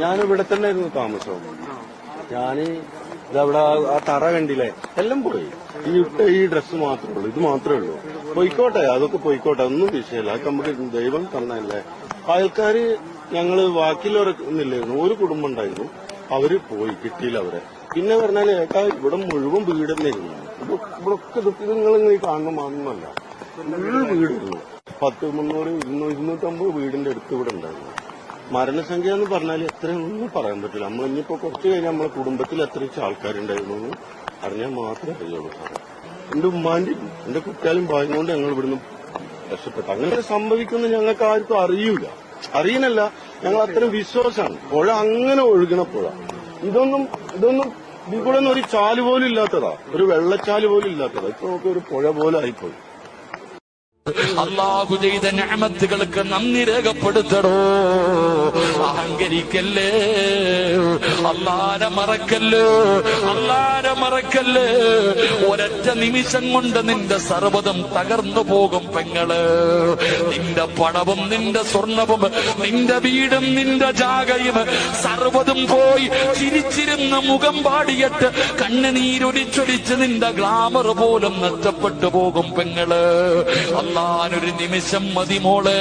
ഞാൻ ഇവിടെ തന്നെ ആയിരുന്നു താമസം. ഞാൻ ഇതവിടെ ആ- തറ കണ്ടില്ലേ? എല്ലാം പോയി. ഈ ഇട്ട ഈ ഡ്രസ്സ് മാത്രമേ ഉള്ളൂ. ഇത് മാത്രമേ ഉള്ളൂ. പോയിക്കോട്ടെ അതൊക്കെ പോയിക്കോട്ടെ. ഒന്നും വിഷയമില്ല. അതൊക്കെ നമുക്ക് ദൈവം തന്നല്ലേ ആൾക്കാര് ഞങ്ങൾ ബാക്കിയുള്ളവരൊന്നില്ലായിരുന്നു ഒരു കുടുംബം ഉണ്ടായിരുന്നു. അവർ പോയി. കിട്ടിയില്ല അവരെ. പിന്നെ പറഞ്ഞാൽ ഏട്ടാ ഇവിടെ മുഴുവൻ വീട് തന്നെയായിരുന്നു ഇവിടെ നിങ്ങൾ ഇങ്ങനെ കാണുന്ന മാത്രമല്ല ഫുൾ വീടായിരുന്നു പത്ത് മുന്നൂറ് ഇരുന്നൂറ്റമ്പത് വീടിന്റെ അടുത്ത് ഇവിടെ ഉണ്ടായിരുന്നു. മരണസംഖ്യ എന്ന് പറഞ്ഞാൽ എത്രയൊന്നും പറയാൻ പറ്റില്ല. നമ്മൾ ഇനിയിപ്പോ കുറച്ച് കഴിഞ്ഞാൽ നമ്മളെ കുടുംബത്തിൽ എത്ര ആൾക്കാരുണ്ടായിരുന്നു എന്ന് അറിഞ്ഞാൽ മാത്രമേ അറിയുള്ളൂ സാറേ. എന്റെ ഉമ്മാന്റെയും എന്റെ കുട്ടിയാലും ഭാഗ്യം കൊണ്ട് ഞങ്ങൾ ഇവിടുന്ന് രക്ഷപ്പെട്ടു. അങ്ങനെ സംഭവിക്കുന്ന ഞങ്ങൾക്ക് ആർക്കും അറിയൂല. അറിയുന്നല്ല ഞങ്ങൾ അത്രയും വിശ്വാസമാണ്. പുഴ അങ്ങനെ ഒഴുകണ പുഴ. ഇതൊന്നും ഇതൊന്നും ഇവിടെ ഒരു ചാൽ പോലും ഇല്ലാത്തതാ. ഒരു വെള്ളച്ചാൽ പോലും ഇല്ലാത്തതാ. ഇപ്പൊ നമുക്ക് ഒരു പുഴ പോലെ ആയിപ്പോയി. അള്ളാഹു ചെയ്ത ഞാമത്തുകൾക്ക് നന്ദി രേഖപ്പെടുത്തടോ. അഹങ്കരിക്കല്ലേ? അള്ളാരെ മറക്കല്ലേ? അള്ളാരെ മറക്കല്ലേ? ഒരൊറ്റ നിമിഷം കൊണ്ട് നിന്റെ സർവതം തകർന്നു പോകും പെങ്ങൾ. നിന്റെ പണവും നിന്റെ സ്വർണവും നിന്റെ വീടും നിന്റെ ജാഗയും സർവതും പോയി ചിരിച്ചിരുന്ന മുഖം പാടിയിട്ട് കണ്ണുനീരൊലിച്ചൊലിച്ച് നിന്റെ ഗ്ലാമർ പോലും നഷ്ടപ്പെട്ടു പോകും പെങ്ങൾ. അല്ലാനൊരു നിമിഷം മതി മോളെ.